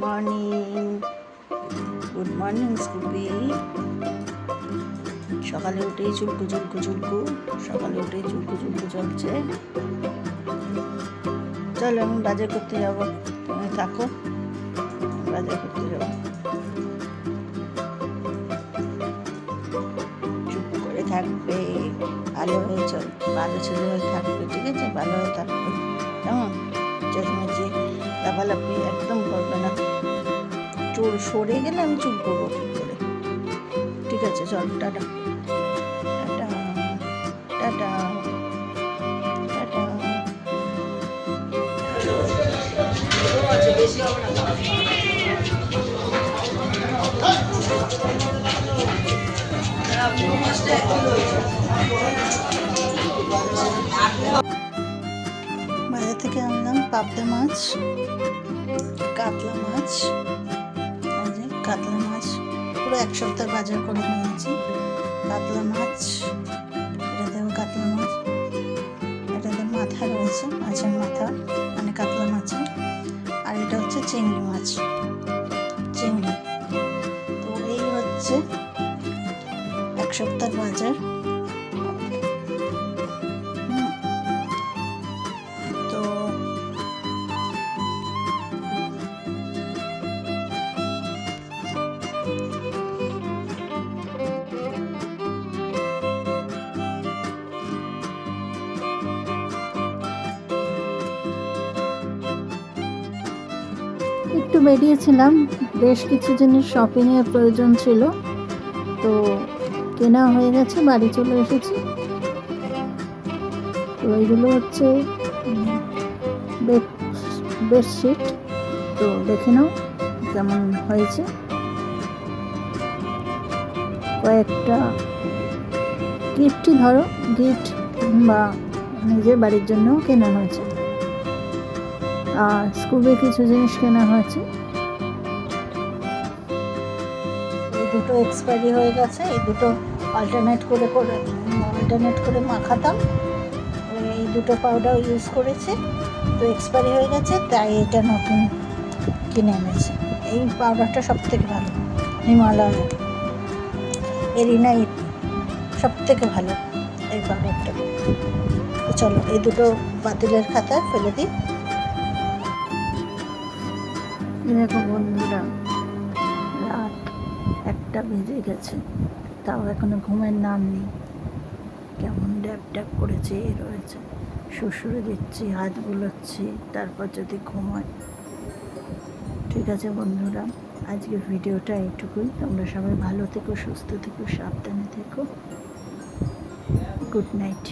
Morning. Good morning, স্কুপি। সকালে উঠেই চুলকু চুলকু চুলকু। সকালে উঠেই চুলকু চুলকু চলছে। চলো আমি বাজার করতে যাব। তুমি থাকো, বাজার করতে যাব। চুপ করে থাকবে, ভালো হয়ে চল, ভালো ছেলে হয়ে থাকবে, ঠিক আছে? ভালো হয়ে থাকবে। কেমন? চেঁচামেচি লাফালাফি একদম করবে না। চুল সরে গেলে আমি চুল করব কী করে? ঠিক আছে, চল, টাটা। টাটা। থেকে আনলাম পাবদা মাছ, কাতলা মাছ কাতলা মাছ, পুরো এক সপ্তাহ বাজার করে নিয়েছি। কাতলা মাছ, এটা দেখো কাতলা মাছ এটাতে মাথা রয়েছে, মাছের মাথা মানে কাতলা মাছের, আর এটা হচ্ছে চিংড়ি মাছ, চিংড়ি। তো এই হচ্ছে এক সপ্তাহ বাজার। একটু বেরিয়েছিলাম, বেশ কিছু জিনিস শপিংয়ের প্রয়োজন ছিল। তো কেনা হয়ে গেছে, বাড়ি চলে এসেছি। তো এইগুলো হচ্ছে বেড বেডশিট তো দেখে নাও কেমন হয়েছে। কয়েকটা গিফটই ধরো গিফট বা নিজের বাড়ির জন্যও কেনা হয়েছে। আর স্কুলে কিছু জিনিস কেনা হয়েছে। এই দুটো এক্সপায়ারি হয়ে গেছে, এই দুটো অল্টারনেট করে করে অল্টারনেট করে মাখাতাম। এই দুটো পাউডার ইউজ করেছি, তো এক্সপায়ারি হয়ে গেছে, তাই এটা নতুন কিনে এনেছি। এই পাউডারটা সব থেকে ভালো, হিমালয়। এরিনা সব থেকে ভালো, এই পাউডারটা চলো, এই দুটো বাতিলের খাতায় ফেলে দিই। দেখো বন্ধুরা, রাত একটা বেজে গেছে, তাও এখনও ঘুমের নাম নেই। কেমন ড্যাব ড্যাব করে চেয়ে রয়েছে। শ্বশুরে দিচ্ছি, হাত বুলোচ্ছি তারপর যদি ঘুমায়। ঠিক আছে বন্ধুরা, আজকে ভিডিওটা এইটুকুই। তোমরা সবাই ভালো থেকো, সুস্থ থেকো, সাবধানে থেকো। Good night.